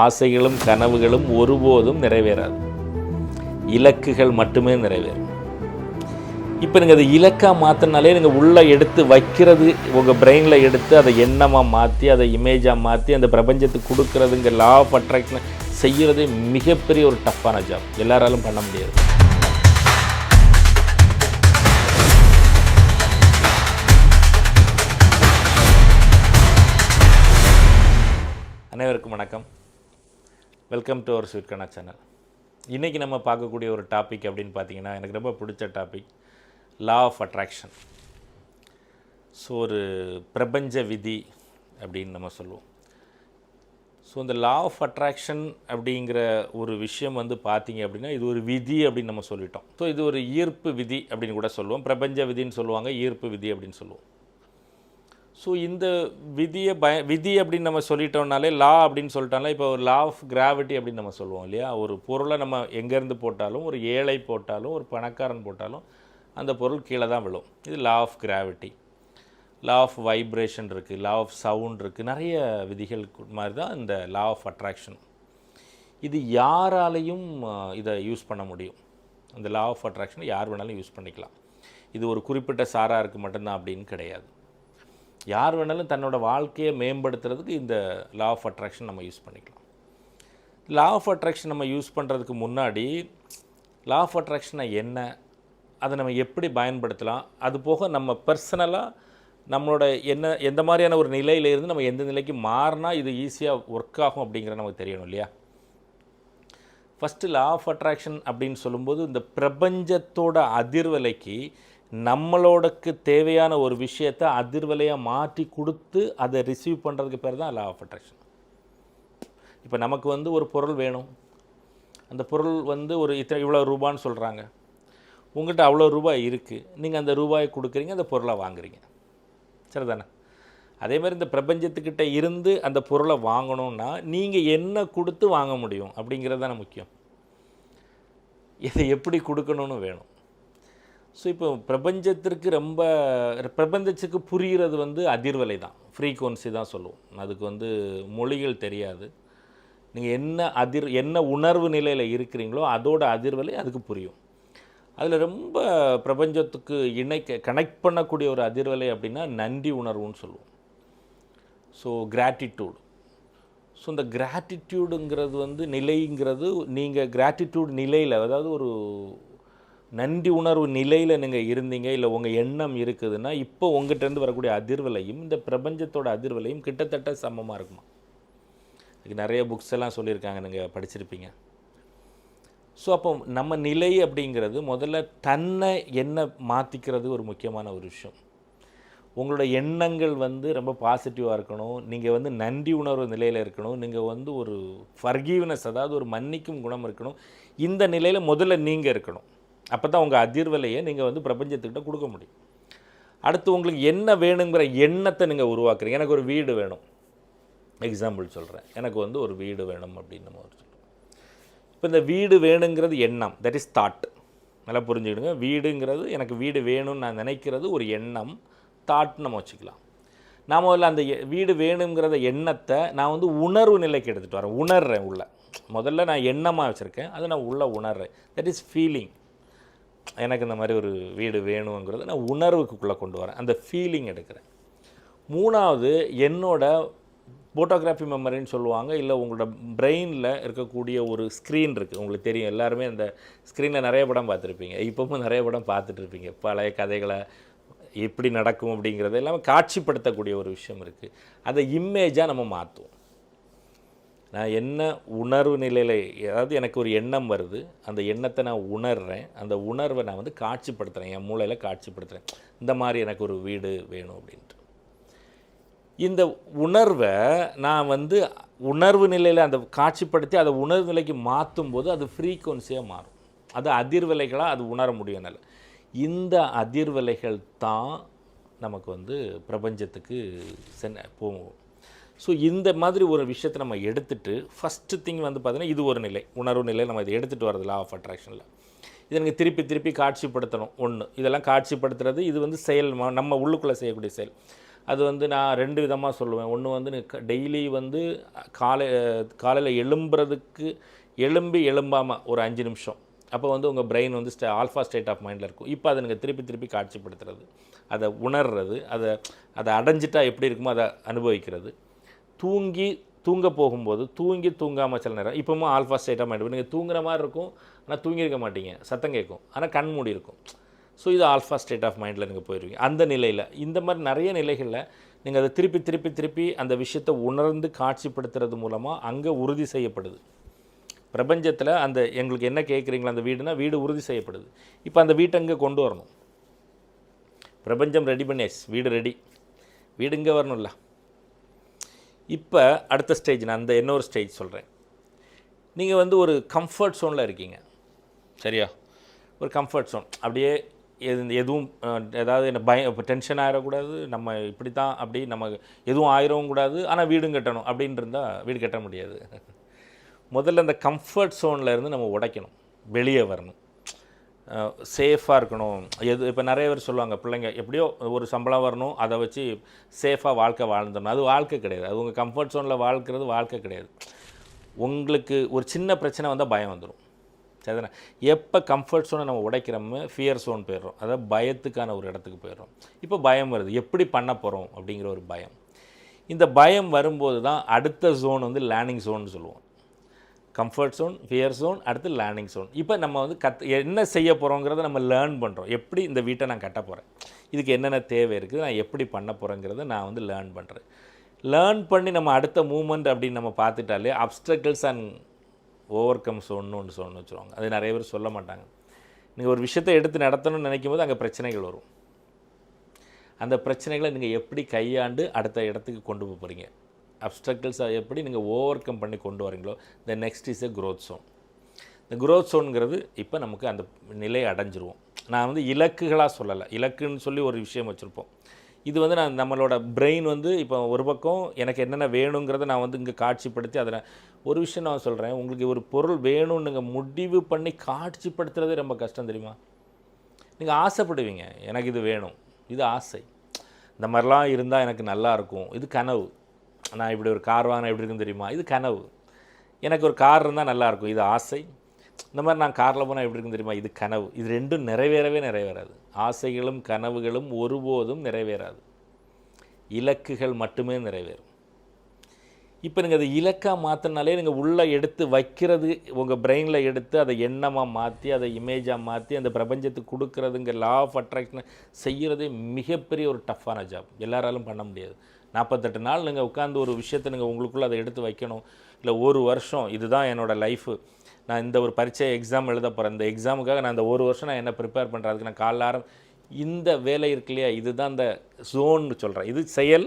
ஆசைகளும் கனவுகளும் ஒருபோதும் நிறைவேறாது. இலக்குகள் மட்டுமே நிறைவேறும். இப்போ நீங்கள் அதை இலக்காக மாற்றினாலே நீங்கள் உள்ளே எடுத்து வைக்கிறது உங்கள் பிரெயினில் எடுத்து அதை எண்ணமாக மாற்றி அதை இமேஜாக மாற்றி அந்த பிரபஞ்சத்துக்கு கொடுக்குறதுங்க லா ஆஃப் அட்ராக்ஷன் செய்கிறதே மிகப்பெரிய ஒரு டஃப்பான ஜாப் எல்லாராலும் பண்ண முடியாது. அனைவருக்கும் வணக்கம். Welcome to our sweet Kanna channel இன்றைக்கி நம்ம பார்க்கக்கூடிய ஒரு டாபிக் அப்படின்னு பார்த்தீங்கன்னா எனக்கு ரொம்ப பிடிச்ச topic law of attraction so ஒரு பிரபஞ்ச விதி அப்படின்னு நம்ம சொல்லுவோம். ஸோ இந்த லா ஆஃப் அட்ராக்ஷன் அப்படிங்கிற ஒரு விஷயம் வந்து பார்த்தீங்க அப்படின்னா இது ஒரு விதி அப்படின்னு நம்ம சொல்லிட்டோம். ஸோ இது ஒரு ஈர்ப்பு விதி அப்படின்னு கூட சொல்லுவோம். பிரபஞ்ச விதின்னு சொல்லுவாங்க ஈர்ப்பு விதி அப்படின்னு சொல்லுவோம். ஸோ இந்த விதியை பய விதி அப்படின்னு நம்ம சொல்லிட்டோம்னாலே லா அப்படின்னு சொல்லிட்டாலே இப்போ ஒரு லா ஆஃப் கிராவிட்டி அப்படின்னு நம்ம சொல்லுவோம் இல்லையா? ஒரு பொருளை நம்ம எங்கேருந்து போட்டாலும் ஒரு ஏழை போட்டாலும் ஒரு பணக்காரன் போட்டாலும் அந்த பொருள் கீழே தான் விழும். இது law of gravity law of vibration இருக்குது லா ஆஃப் சவுண்ட் இருக்குது நிறைய விதிகள் மாதிரி தான் இந்த லா ஆஃப் அட்ராக்ஷன் இது யாராலையும் இதை யூஸ் பண்ண முடியும். அந்த லா ஆஃப் அட்ராக்ஷனை யார் வேணாலும் யூஸ் பண்ணிக்கலாம். இது ஒரு குறிப்பிட்ட சாராருக்கு மட்டும்தான் அப்படின்னு கிடையாது. யார் வேணாலும் தன்னோட வாழ்க்கையை மேம்படுத்துறதுக்கு இந்த லா ஆஃப் அட்ராக்ஷன் நம்ம யூஸ் பண்ணிக்கலாம். லா ஆஃப் அட்ராக்ஷன் நம்ம யூஸ் பண்ணுறதுக்கு முன்னாடி லா ஆஃப் அட்ராக்ஷனை என்ன? அதை நம்ம எப்படி பயன்படுத்தலாம்? அது போக நம்ம பர்சனலாக நம்மளோட என்ன எந்த மாதிரியான ஒரு நிலையிலேருந்து நம்ம எந்த நிலைக்கு மாறினா இது ஈஸியாக ஒர்க் ஆகும் அப்படிங்கிற நமக்கு தெரியணும் இல்லையா? ஃபஸ்ட்டு லா ஆஃப் அட்ராக்ஷன் அப்படின்னு சொல்லும்போது இந்த பிரபஞ்சத்தோட அதிர்வலைக்கு நம்மளோடக்கு தேவையான ஒரு விஷயத்தை அதிர்வலையாக மாற்றி கொடுத்து அதை ரிசீவ் பண்ணுறதுக்கு பேர் தான் லா ஆஃப் அட்ராக்ஷன் இப்போ நமக்கு வந்து ஒரு பொருள் வேணும். அந்த பொருள் வந்து ஒரு இத்தனை இவ்வளோ ரூபான்னு சொல்கிறாங்க உங்கள்கிட்ட அவ்வளோ ரூபாய் இருக்குது நீங்கள் அந்த ரூபாயை கொடுக்குறீங்க அந்த பொருளை வாங்குறீங்க. சரிதானே? அதே மாதிரி இந்த பிரபஞ்சத்துக்கிட்ட இருந்து அந்த பொருளை வாங்கணும்னா நீங்கள் என்ன கொடுத்து வாங்க முடியும் அப்படிங்கிறது தானே முக்கியம். இதை எப்படி கொடுக்கணும்னு வேணும். ஸோ இப்போ பிரபஞ்சத்திற்கு ரொம்ப பிரபஞ்சத்துக்கு புரிகிறது வந்து அதிர்வலை தான். ஃப்ரீக்குவன்சி தான் சொல்லுவோம். அதுக்கு வந்து மொழிகள் தெரியாது. நீங்கள் என்ன அதிர் என்ன உணர்வு நிலையில் இருக்கிறீங்களோ அதோட அதிர்வலை அதுக்கு புரியும். அதில் ரொம்ப பிரபஞ்சத்துக்கு இணைக்க கனெக்ட் பண்ணக்கூடிய ஒரு அதிர்வலை அப்படின்னா நன்றி உணர்வுன்னு சொல்லுவோம். ஸோ கிராட்டிடியூடு ஸோ இந்த கிராட்டிடியூடுங்கிறது வந்து நிலைங்கிறது நீங்கள் கிராட்டிடியூட் நிலையில் அதாவது ஒரு நன்றி உணர்வு நிலையில் நீங்கள் இருந்தீங்க இல்லை உங்கள் எண்ணம் இருக்குதுன்னா இப்போ உங்கள்கிட்டருந்து வரக்கூடிய அதிர்வலையும் இந்த பிரபஞ்சத்தோட அதிர்வலையும் கிட்டத்தட்ட சமமாக இருக்குமா? இதுக்கு நிறைய புக்ஸ் எல்லாம் சொல்லியிருக்காங்க நீங்கள் படிச்சிருப்பீங்க. ஸோ அப்போ நம்ம நிலை அப்படிங்கிறது முதல்ல தன்னை என்ன மாற்றிக்கிறது ஒரு முக்கியமான ஒரு விஷயம். உங்களோட எண்ணங்கள் வந்து ரொம்ப பாசிட்டிவாக இருக்கணும். நீங்கள் வந்து நன்றி உணர்வு நிலையில் இருக்கணும். நீங்கள் வந்து ஒரு ஃபர்கீவ்னஸ் அதாவது ஒரு மன்னிக்கும் குணம் இருக்கணும். இந்த நிலையில் முதல்ல நீங்கள் இருக்கணும். அப்போ தான் உங்கள் அதிர்வலையை நீங்கள் வந்து பிரபஞ்சத்துக்கிட்ட கொடுக்க முடியும். அடுத்து உங்களுக்கு என்ன வேணுங்கிற எண்ணத்தை நீங்கள் உருவாக்குறீங்க. எனக்கு ஒரு வீடு வேணும். எக்ஸாம்பிள் சொல்கிறேன் எனக்கு வந்து ஒரு வீடு வேணும் அப்படின்னு நம்ம ஒரு இப்போ இந்த வீடு வேணுங்கிறது எண்ணம். தட் இஸ் தாட் நல்லா புரிஞ்சுக்கிடுங்க. வீடுங்கிறது எனக்கு வீடு வேணும்னு நான் நினைக்கிறது ஒரு எண்ணம் தாட்னு நம்ம வச்சுக்கலாம். நான் முதல்ல அந்த எ- வீடு வேணுங்கிறத எண்ணத்தை நான் வந்து உணர்வு நிலைக்கு எடுத்துகிட்டு வரேன். உணர்றேன் உள்ள. முதல்ல நான் எண்ணமாக வச்சுருக்கேன். அதை நான் உள்ளே உணர்றேன். தட் இஸ் ஃபீலிங் எனக்கு இந்த மாதிரி ஒரு வீடு வேணுங்கிறத நான் உணர்வுக்குள்ளே கொண்டு வரேன். அந்த ஃபீலிங் எடுக்கிறேன். மூணாவது என்னோட ஃபோட்டோகிராஃபி மெமரின்னு சொல்லுவாங்க. இல்லை உங்களோட பிரெயினில் இருக்கக்கூடிய ஒரு ஸ்க்ரீன் இருக்குது உங்களுக்கு தெரியும் எல்லாருமே அந்த ஸ்க்ரீனில் நிறைய படம் பார்த்துருப்பீங்க. இப்போவும் நிறைய படம் பார்த்துட்ருப்பீங்க பழைய கதைகளை எப்படி நடக்கும் அப்படிங்கிறது எல்லாமே காட்சிப்படுத்தக்கூடிய ஒரு விஷயம் இருக்குது அதை இமேஜாக நம்ம மாற்றுவோம் நான் என்ன உணர்வு நிலையில் அதாவது எனக்கு ஒரு எண்ணம் வருது அந்த எண்ணத்தை நான் உணர்றேன் அந்த உணர்வை நான் வந்து காட்சிப்படுத்துகிறேன் என் மூளையில் காட்சிப்படுத்துகிறேன் இந்த மாதிரி எனக்கு ஒரு வீடு வேணும் அப்படின்ட்டு. இந்த உணர்வை நான் வந்து உணர்வு நிலையில் அந்த காட்சிப்படுத்தி அதை உணர்வு நிலைக்கு மாற்றும் போது அது ஃப்ரீக்குவன்சியாக மாறும். அது அதிர்வலைகளாக அது உணர முடியும் என்னால். இந்த அதிர்வலைகள் தான் நமக்கு வந்து பிரபஞ்சத்துக்கு சென் போகும் ஸோ இந்த மாதிரி ஒரு விஷயத்தை நம்ம எடுத்துட்டு ஃபஸ்ட்டு திங் வந்து பார்த்தீங்கன்னா இது ஒரு நிலை. உணர்வு நிலை நம்ம இதை எடுத்துகிட்டு வரது லா ஆஃப் அட்ராக்ஷனில் இதை நீங்கள் திருப்பி திருப்பி காட்சிப்படுத்தணும். ஒன்று இதெல்லாம் காட்சிப்படுத்துறது இது வந்து செயல் ம- நம்ம உள்ளுக்குள்ளே செய்யக்கூடிய செயல். அது வந்து நான் ரெண்டு விதமாக சொல்லுவேன். ஒன்று வந்து டெய்லி வந்து காலை காலையில் எழும்புறதுக்கு எழும்பி எழும்பாமல் ஒரு அஞ்சு நிமிஷம். அப்போ வந்து உங்கள் பிரெயின் வந்து ஸ்டே ஆல்ஃபா ஸ்டேட் ஆஃப் மைண்டில் இருக்கும். இப்போ அதை நீங்கள் திருப்பி திருப்பி காட்சிப்படுத்துறது. அதை உணர்றது அதை அதை அடைஞ்சிட்டா எப்படி இருக்குமோ அதை அனுபவிக்கிறது. தூங்கி தூங்க போகும்போது தூங்கி தூங்காமல் சில நேரம் இப்போவும் ஆல்ஃபா ஸ்டேட்டாக ஆஃப் நீங்கள் தூங்குற மாதிரி இருக்கும் ஆனால் தூங்கியிருக்க மாட்டீங்க. சத்தம் கேட்கும். ஆனால் கண் மூடி இருக்கும். ஸோ இது ஆல்ஃபா ஸ்டேட் ஆஃப் மைண்டில் நீங்கள் போயிருவீங்க. அந்த நிலையில் இந்த மாதிரி நிறைய நிலைகளில் நீங்கள் அதை திருப்பி திருப்பி திருப்பி அந்த விஷயத்தை உணர்ந்து காட்சிப்படுத்துறது மூலமாக அங்கே உறுதி செய்யப்படுது. பிரபஞ்சத்தில் அந்த எங்களுக்கு என்ன கேட்குறீங்களோ அந்த வீடுனா வீடு உறுதி செய்யப்படுது. இப்போ அந்த வீட்டை அங்கே கொண்டு வரணும். பிரபஞ்சம் ரெடி பண்ணியாச்சு வீடு ரெடி வீடு இங்கே வரணும்ல. இப்போ அடுத்த ஸ்டேஜ் நான் அந்த இன்னொரு ஸ்டேஜ் சொல்கிறேன் நீங்கள் வந்து ஒரு கம்ஃபர்ட் ஸோனில் இருக்கீங்க. சரியா? ஒரு கம்ஃபர்ட் ஸோன் அப்படியே எது எதுவும் ஏதாவது என்ன பயம் இப்போ டென்ஷன் ஆகிடக்கூடாது நம்ம இப்படி தான் அப்படி நம்ம எதுவும் ஆயிரவும் கூடாது. ஆனால் வீடும் கட்டணும் அப்படின்னு இருந்தால் வீடு கட்ட முடியாது. முதல்ல அந்த கம்ஃபர்ட் ஸோனில் இருந்து நம்ம உடைக்கணும். வெளியே வரணும். சேஃபாக இருக்கணும். எது இப்போ நிறைய பேர் சொல்லுவாங்க பிள்ளைங்க எப்படியோ ஒரு சம்பளம் வரணும் அதை வச்சு சேஃபாக வாழ்க்கை வாழ்ந்துடணும். அது வாழ்க்கை கிடையாது. அது உங்கள் கம்ஃபர்ட் ஜோனில் வாழ்க்கிறது வாழ்க்கை கிடையாது. உங்களுக்கு ஒரு சின்ன பிரச்சனை வந்தால் பயம் வந்துடும் சரிதானே? எப்போ கம்ஃபர்ட் ஜோனை நம்ம உடைக்கிறோமோ ஃபியர் ஜோன் போயிடுறோம். அதாவது பயத்துக்கான ஒரு இடத்துக்கு போயிடுறோம். இப்போ பயம் வருது. எப்படி பண்ண போகிறோம் அப்படிங்கிற ஒரு பயம். இந்த பயம் வரும்போது தான் அடுத்த ஜோன் வந்து லேர்னிங் ஜோன் சொல்லுவோம். கம்ஃபர்ட் ஸோன் ஃபியர் ஜோன் அடுத்து லேர்னிங் ஜோன் இப்போ நம்ம வந்து கத் என்ன செய்ய போகிறோங்கிறத நம்ம லேர்ன் பண்ணுறோம் எப்படி இந்த வீட்டை நான் கட்ட போகிறேன் இதுக்கு என்னென்ன தேவை இருக்குது? நான் எப்படி பண்ண போகிறேங்கிறத நான் வந்து லேர்ன் பண்ணுறேன் லேர்ன் பண்ணி நம்ம அடுத்த மூமெண்ட் அப்படின்னு நம்ம பார்த்துட்டாலே அப்டக்கிள்ஸ் அண்ட் ஓவர் கம் சோன்னு ஒன்று சொன்னு வச்சுருவாங்க. அது நிறைய பேர் சொல்ல மாட்டாங்க. நீங்கள் ஒரு விஷயத்தை எடுத்து நடத்தணும்னு நினைக்கும் போது அங்கே பிரச்சனைகள் வரும். அந்த பிரச்சனைகளை நீங்கள் எப்படி கையாண்டு அடுத்த இடத்துக்கு கொண்டு போக போகிறீங்க அப்டக்கிள்ஸை எப்படி நீங்கள் ஓவர் கம் பண்ணி கொண்டு வரீங்களோ the next is a growth zone இந்த க்ரோத் சோனுங்கிறது இப்போ நமக்கு அந்த நிலையை அடைஞ்சிருவோம். நான் வந்து இலக்குகளாக சொல்லலை. இலக்குன்னு சொல்லி ஒரு விஷயம் வச்சுருப்போம். இது வந்து நான் நம்மளோட பிரெயின் வந்து இப்போ ஒரு பக்கம் எனக்கு என்னென்ன வேணுங்கிறத நான் வந்து இங்கே காட்சிப்படுத்தி அதில் ஒரு விஷயம் நான் சொல்கிறேன் உங்களுக்கு ஒரு பொருள் வேணும்னு நீங்கள் முடிவு பண்ணி காட்சிப்படுத்துறதே ரொம்ப கஷ்டம் தெரியுமா? நீங்கள் ஆசைப்படுவீங்க. எனக்கு இது வேணும். இது ஆசை. இந்த மாதிரிலாம் இருந்தால் எனக்கு நல்லா இருக்கும். இது கனவு. நான் இப்படி ஒரு கார் வாங்கினா எப்படி இருக்குன்னு தெரியுமா? இது கனவு. எனக்கு ஒரு கார் இருந்தால் நல்லாயிருக்கும் இது ஆசை. இந்த மாதிரி நான் காரில் போனால் எப்படி இருக்குன்னு தெரியுமா? இது கனவு. இது ரெண்டும் நிறைவேறவே நிறைவேறாது. ஆசைகளும் கனவுகளும் ஒருபோதும் நிறைவேறாது. இலக்குகள் மட்டுமே நிறைவேறும். இப்போ நீங்கள் அதை இலக்காக மாற்றினாலே நீங்கள் உள்ளே எடுத்து வைக்கிறது உங்கள் பிரெயினில் எடுத்து அதை எண்ணமாக மாற்றி அதை இமேஜாக மாற்றி அந்த பிரபஞ்சத்துக்கு கொடுக்குறதுங்க லா ஆஃப் அட்ராக்ஷனை செய்கிறதே மிகப்பெரிய ஒரு டஃப்பான ஜாப் எல்லாராலும் பண்ண முடியாது. நாற்பத்தெட்டு நாள் நீங்கள் உட்காந்து ஒரு விஷயத்தை நீங்கள் உங்களுக்குள்ளே அதை எடுத்து வைக்கணும். இல்லை ஒரு வருஷம் இதுதான் என்னோடய லைஃபு நான் இந்த ஒரு பரீட்சை எக்ஸாம் எழுத போகிறேன் இந்த எக்ஸாமுக்காக நான் இந்த ஒரு வருஷம் நான் என்ன ப்ரிப்பேர் பண்ணுறேன் அதுக்கு நான் காலாரம் ஆரம் இந்த வேலை இருக்கு இல்லையா? இதுதான் இந்த ஜோன்னு சொல்கிறேன் இது செயல்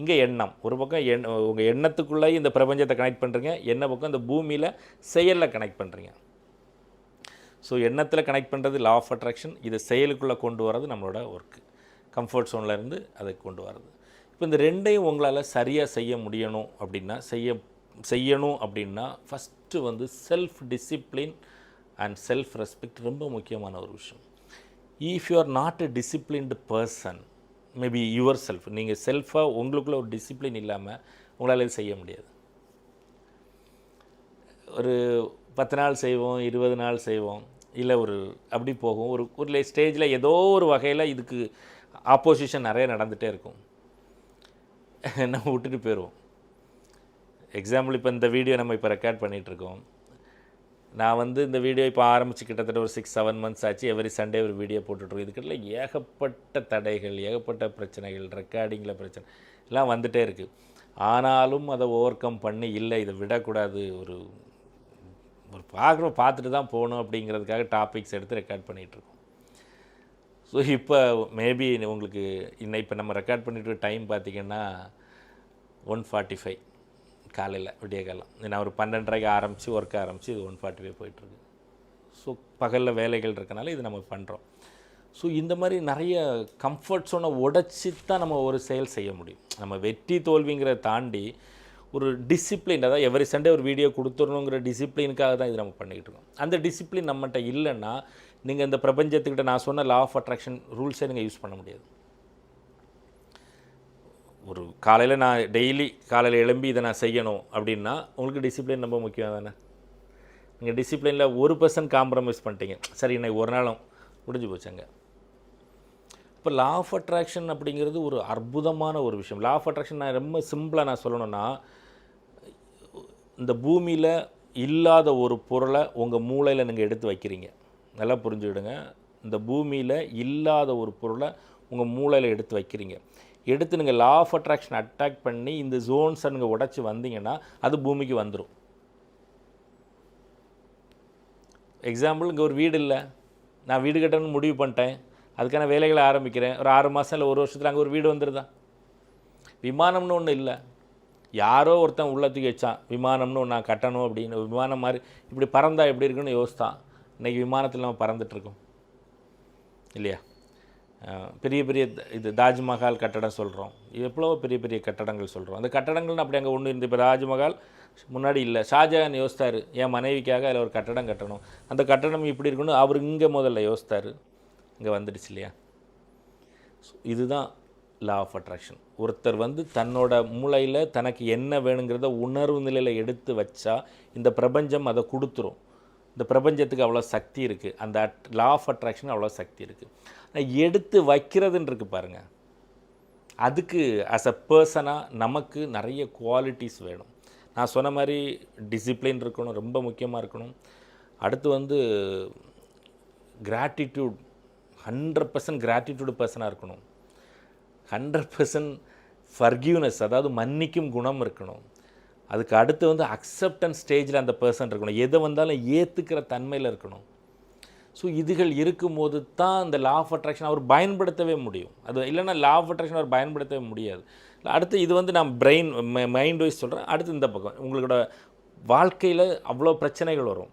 இங்கே எண்ணம். ஒரு பக்கம் எண் உங்கள் எண்ணத்துக்குள்ளேயே இந்த பிரபஞ்சத்தை கனெக்ட் பண்ணுறீங்க என்ன பக்கம் இந்த பூமியில் செயலில் கனெக்ட் பண்ணுறீங்க ஸோ எண்ணத்தில் கனெக்ட் பண்ணுறது லா ஆஃப் அட்ராக்ஷன் இதை செயலுக்குள்ளே கொண்டு வர்றது நம்மளோட ஒர்க்கு கம்ஃபர்ட் ஜோனில் இருந்து அதை கொண்டு வர்றது. இப்போ இந்த ரெண்டையும் உங்களால் சரியாக செய்ய முடியணும் அப்படின்னா செய்ய செய்யணும் அப்படின்னா ஃபஸ்ட்டு வந்து self discipline and self respect ரொம்ப முக்கியமான ஒரு விஷயம். If you are not a disciplined person maybe your self நீங்கள் செல்ஃபாக உங்களுக்குள்ள ஒரு டிசிப்ளின் இல்லாமல் உங்களால் இது செய்ய முடியாது. ஒரு பத்து நாள் செய்வோம் இருபது நாள் செய்வோம் இல்லை ஒரு அப்படி போகும். ஒரு ஒரு ஸ்டேஜில் ஏதோ ஒரு வகையில் இதுக்கு ஆப்போசிஷன் நிறைய நடந்துகிட்டே இருக்கும். நம்ம விட்டுட்டு போயிடுவோம் எக்ஸாம்பிள் இப்போ இந்த வீடியோ நம்ம இப்போ ரெக்கார்ட் பண்ணிகிட்ருக்கோம் நான் வந்து இந்த வீடியோ இப்போ ஆரம்பித்து கிட்டத்தட்ட ஒரு சிக்ஸ் செவன் மந்த்ஸ் ஆச்சு. எவ்ரி சண்டே ஒரு வீடியோ போட்டுட்ருக்கோம் இதுக்கிட்ட ஏகப்பட்ட தடைகள் ஏகப்பட்ட பிரச்சனைகள் ரெக்கார்டிங்கில் பிரச்சனை எல்லாம் வந்துகிட்டே இருக்குது ஆனாலும் அதை ஓவர் கம் பண்ணி இல்லை இதை விடக்கூடாது. ஒரு ஒரு பார்க்குறோம் பார்த்துட்டு தான் போகணும் அப்படிங்கிறதுக்காக டாபிக்ஸ் எடுத்து ரெக்கார்ட் பண்ணிகிட்ருக்கோம் ஸோ இப்போ மேபி உங்களுக்கு இன்னும் இப்போ நம்ம ரெக்கார்ட் பண்ணிட்டு டைம் பார்த்திங்கன்னா ஒன் ஃபார்ட்டி ஃபைவ் காலையில் விடிய காலம் நான் ஒரு பன்னெண்டரைக்கு ஆரம்பித்து ஒர்க் ஆரம்பித்து இது ஒன் ஃபார்ட்டி ஃபைவ் போயிட்டுருக்கு. ஸோ பகலில் வேலைகள் இருக்கனால இது நம்ம பண்ணுறோம் ஸோ இந்த மாதிரி நிறைய கம்ஃபர்ட் சோனை உடச்சி தான் நம்ம ஒரு செயல் செய்ய முடியும். நம்ம வெற்றி தோல்விங்கிறத தாண்டி ஒரு டிசிப்ளின் அதாவது எவரி சண்டே ஒரு வீடியோ கொடுத்துடணுங்கிற டிசிப்ளினுக்காக தான் இது நம்ம பண்ணிக்கிட்டு இருக்கோம். அந்த டிசிப்ளின் நம்மகிட்ட இல்லைன்னா நீங்கள் இந்த பிரபஞ்சத்துக்கிட்ட நான் சொன்ன லா ஆஃப் அட்ராக்ஷன் ரூல்ஸை நீங்கள் யூஸ் பண்ண முடியாது. ஒரு காலையில் நான் டெய்லி காலையில் எழும்பி இதை நான் செய்யணும் அப்படின்னா உங்களுக்கு டிசிப்ளின் ரொம்ப முக்கியம் தானே? நீங்கள் டிசிப்ளினில் ஒரு பர்சன்ட் காம்ப்ரமைஸ் பண்ணிட்டீங்க. சரி இன்னைக்கு ஒரு நாளும் முடிஞ்சு போச்சுங்க. இப்போ லா ஆஃப் அட்ராக்ஷன் அப்படிங்கிறது ஒரு அற்புதமான ஒரு விஷயம். லா ஆஃப் அட்ராக்ஷன் நான் ரொம்ப சிம்பிளாக நான் சொல்லணும்னா இந்த பூமியில் இல்லாத ஒரு பொருளை உங்கள் மூளையில் நீங்கள் எடுத்து வைக்கிறீங்க. நல்லா புரிஞ்சுக்கிடுங்க. இந்த பூமியில் இல்லாத ஒரு பொருளை உங்கள் மூளையில் எடுத்து வைக்கிறீங்க. எடுத்து நீங்கள் லா ஆஃப் அட்ராக்ஷன் அட்டாக் பண்ணி இந்த ஜோன்ஸை நீங்கள் உடச்சி வந்தீங்கன்னா அது பூமிக்கு வந்துடும் எக்ஸாம்பிள் இங்கே ஒரு வீடு இல்லை. நான் வீடு கட்டணும்னு முடிவு பண்ணிட்டேன். அதுக்கான வேலைகளை ஆரம்பிக்கிறேன். ஒரு ஆறு மாதம் இல்லை ஒரு வருஷத்தில் அங்கே ஒரு வீடு வந்துடுதா விமானம்னு ஒன்று இல்லை. யாரோ ஒருத்தன் உள்ள தூக்கி வச்சான். விமானம்னு ஒன்று நான் கட்டணும் அப்படின்னு. விமானம் மாதிரி இப்படி பறந்தா எப்படி இருக்குன்னு யோசித்தான். இன்றைக்கி விமானத்தில் நம்ம பறந்துட்டுருக்கோம் இல்லையா? பெரிய பெரிய இது தாஜ்மஹால் கட்டடம் சொல்கிறோம் எவ்வளோ பெரிய பெரிய கட்டடங்கள் சொல்கிறோம் அந்த கட்டடங்கள்னு அப்படி அங்கே ஒன்று இருந்து இப்போ தாஜ்மஹால் முன்னாடி இல்லை. ஷாஜஹான் யோசித்தார். என் மனைவிக்காக அதில் ஒரு கட்டடம் கட்டணும். அந்த கட்டடம் இப்படி இருக்குன்னு அவர் இங்கே முதல்ல யோசித்தார். இங்கே வந்துடுச்சு இல்லையா? இதுதான் லா ஆஃப் அட்ராக்ஷன் ஒருத்தர் வந்து தன்னோட மூளையில் தனக்கு என்ன வேணுங்கிறத உணர்வு நிலையில் எடுத்து வச்சா இந்த பிரபஞ்சம் அதை கொடுத்துரும். இந்த பிரபஞ்சத்துக்கு அவ்வளோ சக்தி இருக்குது அந்த லா ஆஃப் அட்ராக்ஷன் அவ்வளோ சக்தி இருக்குது எடுத்து வைக்கிறதுன்னு இருக்கு பாருங்கள் அதுக்கு ஆஸ் அ பர்சனாக நமக்கு நிறைய குவாலிட்டிஸ் வேணும். நான் சொன்ன மாதிரி டிசிப்ளின் இருக்கணும் ரொம்ப முக்கியமாக இருக்கணும். அடுத்து வந்து கிராட்டிடியூட் ஹண்ட்ரட் பர்சன்ட் கிராட்டிடியூடு பர்சனாக இருக்கணும். ஹண்ட்ரட் பர்சன்ட் ஃபர்கியூனஸ் அதாவது மன்னிக்கும் குணம் இருக்கணும். அதுக்கு அடுத்து வந்து அக்செப்டன்ஸ் ஸ்டேஜில் அந்த பர்சன் இருக்கணும். எதை வந்தாலும் ஏற்றுக்கிற தன்மையில் இருக்கணும். ஸோ இதுகள் இருக்கும்போது தான் அந்த லா ஆஃப் அட்ராக்ஷன் அவர் பயன்படுத்தவே முடியும். அது இல்லைன்னா லா ஆஃப் அட்ராக்ஷன் அவர் பயன்படுத்தவே முடியாது. அடுத்து இது வந்து நான் பிரெயின் மைண்ட் வைஸ் சொல்கிறேன் அடுத்து இந்த பக்கம். உங்களோட வாழ்க்கையில் அவ்வளோ பிரச்சனைகள் வரும்.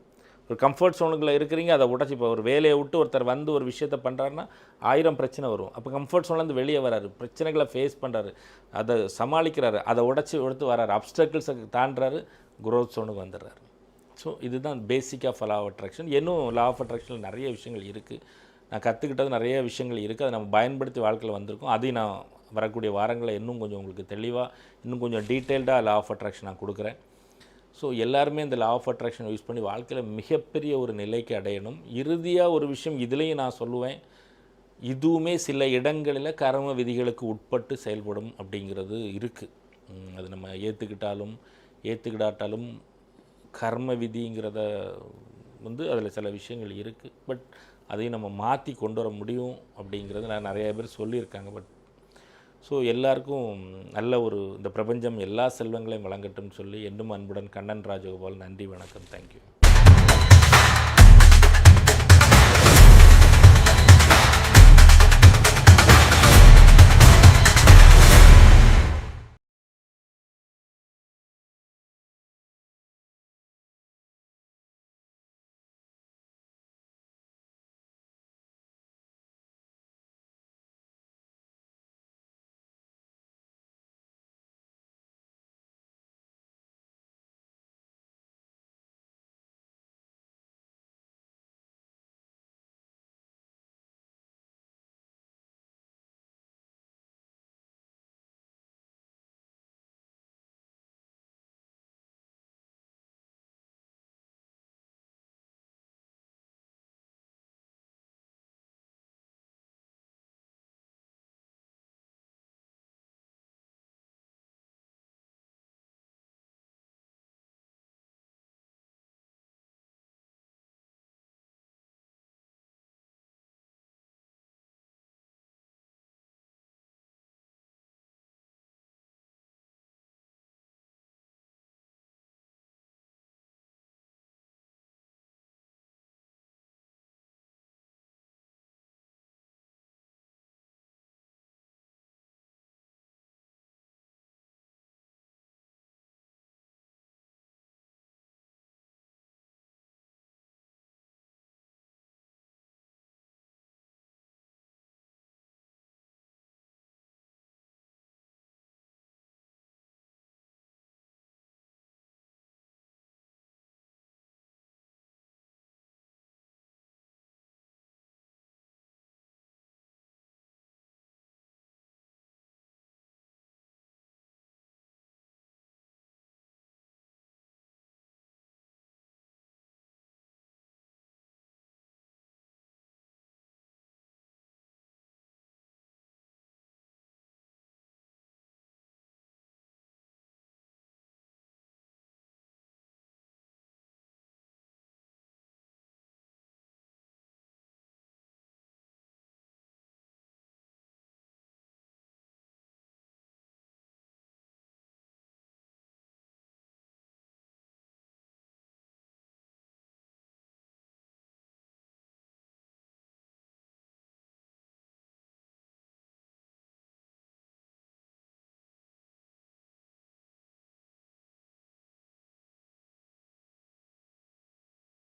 ஒரு கம்ஃபர்ட் சோனுக்குள்ளே இருக்கிறீங்க அதை உடச்சி இப்போ ஒரு வேலையை விட்டு ஒருத்தர் வந்து ஒரு விஷயத்த பண்ணுறாருன்னா ஆயிரம் பிரச்சனை வரும். அப்போ கம்ஃபர்ட் சோன்லேருந்து வெளியே வராரு. பிரச்சனைகளை ஃபேஸ் பண்ணுறாரு அதை சமாளிக்கிறாரு. அதை உடச்சி எடுத்து வராரு. அப்டக்கிள்ஸை தாண்டுறாரு. குரோத் சோனுக்கு வந்துடுறாரு. ஸோ இதுதான் basic of law of attraction இன்னும் லா ஆஃப் அட்ராக்ஷனில் நிறைய விஷயங்கள் இருக்குது நான் கற்றுக்கிட்டது நிறைய விஷயங்கள் இருக்குது அதை நம்ம பயன்படுத்தி வாழ்க்கையில் வந்திருக்கோம். அதையும் நான் வரக்கூடிய வாரங்களில் இன்னும் கொஞ்சம் உங்களுக்கு தெளிவாக இன்னும் கொஞ்சம் டீட்டெயில்டாக லா ஆஃப் அட்ராக்ஷன் நான் கொடுக்குறேன். ஸோ எல்லாருமே இந்த லா ஆஃப் அட்ராக்ஷன் யூஸ் பண்ணி வாழ்க்கையில் மிகப்பெரிய ஒரு நிலைக்கு அடையணும். இறுதியாக ஒரு விஷயம் இதுலேயும் நான் சொல்லுவேன். இதுவுமே சில இடங்களில் கர்ம விதிகளுக்கு உட்பட்டு செயல்படும் அப்படிங்கிறது இருக்குது அது நம்ம ஏற்றுக்கிட்டாலும் ஏற்றுக்கிடாட்டாலும் கர்ம விதிங்கிறத வந்து அதில் சில விஷயங்கள் இருக்குது பட் அதையும் நம்ம மாற்றி கொண்டு வர முடியும் அப்படிங்கிறது நான் நிறைய பேர் சொல்லியிருக்காங்க. பட் ஸோ எல்லாருக்கும் நல்ல ஒரு இந்த பிரபஞ்சம் எல்லா செல்வங்களையும் வழங்கட்டும்னு சொல்லி என்னும் அன்புடன் கண்ணன் ராஜகோபால் நன்றி வணக்கம் தேங்க்யூ